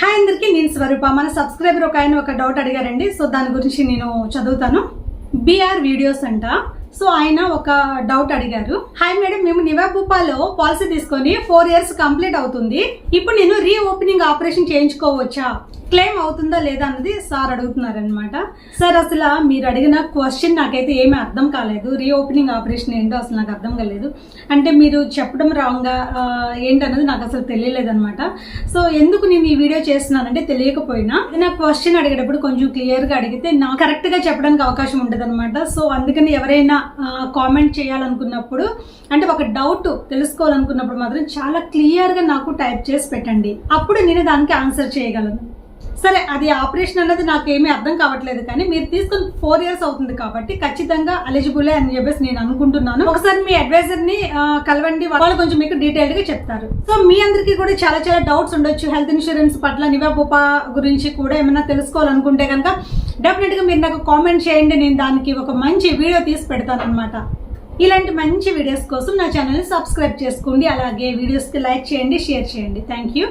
Hi అందరికీ నేను స్వరూప. మన సబ్స్క్రైబర్ ఒక ఆయన ఒక డౌట్ అడిగారండి. సో దాని గురించి నేను చదువుతాను. బీఆర్ వీడియోస్ అంట. సో ఆయన ఒక డౌట్ అడిగారు. హాయ్ మేడం మేము నివాబుపాలో పాలసీ తీసుకొని ఫోర్ ఇయర్స్ కంప్లీట్ అవుతుంది. ఇప్పుడు నేను రీ ఓపెనింగ్ ఆపరేషన్ చేయించుకోవచ్చా? క్లెయిమ్ అవుతుందా లేదా అన్నది సార్ అడుగుతున్నారనమాట సార్ అసలు మీరు అడిగిన క్వశ్చన్ నాకైతే ఏమీ అర్థం కాలేదు. రీఓపెనింగ్ ఆపరేషన్ ఏంటో అసలు నాకు అర్థం కాలేదు. అంటే మీరు చెప్పడం రాంగ్గా ఏంటన్నది నాకు అసలు తెలియలేదనమాట సో ఎందుకు నేను ఈ వీడియో చేస్తున్నానంటే తెలియకపోయినా నా క్వశ్చన్ అడిగేటప్పుడు కొంచెం క్లియర్గా అడిగితే నా కరెక్ట్గా చెప్పడానికి అవకాశం ఉంటుంది సో అందుకని ఎవరైనా కామెంట్ చేయాలనుకున్నప్పుడు అంటే ఒక డౌట్ తెలుసుకోవాలనుకున్నప్పుడు మాత్రం చాలా క్లియర్గా నాకు టైప్ చేసి పెట్టండి. అప్పుడు నేను దానికి ఆన్సర్ చేయగలను. సరే అది ఆపరేషన్ అన్నది నాకు అర్థం కావట్లేదు కానీ మీరు తీసుకుని ఫోర్ ఇయర్స్ అవుతుంది కాబట్టి ఖచ్చితంగా ఎలిజిబులే అని చెప్పేసి నేను అనుకుంటున్నాను. ఒకసారి మీ అడ్వైజర్ని కలవండి. వాళ్ళు కొంచెం మీకు డీటెయిల్డ్గా చెప్తారు. సో మీ అందరికీ కూడా చాలా చాలా డౌట్స్ ఉండొచ్చు. హెల్త్ ఇన్సూరెన్స్ పట్ల నివాబోపా గురించి కూడా ఏమైనా తెలుసుకోవాలనుకుంటే కనుక డెఫినెట్గా మీరు నాకు కామెంట్ చేయండి. నేను దానికి ఒక మంచి వీడియో తీసి పెడతాను అనమాట ఇలాంటి మంచి వీడియోస్ కోసం నా ఛానల్ని సబ్స్క్రైబ్ చేసుకోండి. అలాగే వీడియోస్కి లైక్ చేయండి షేర్ చేయండి. Thank you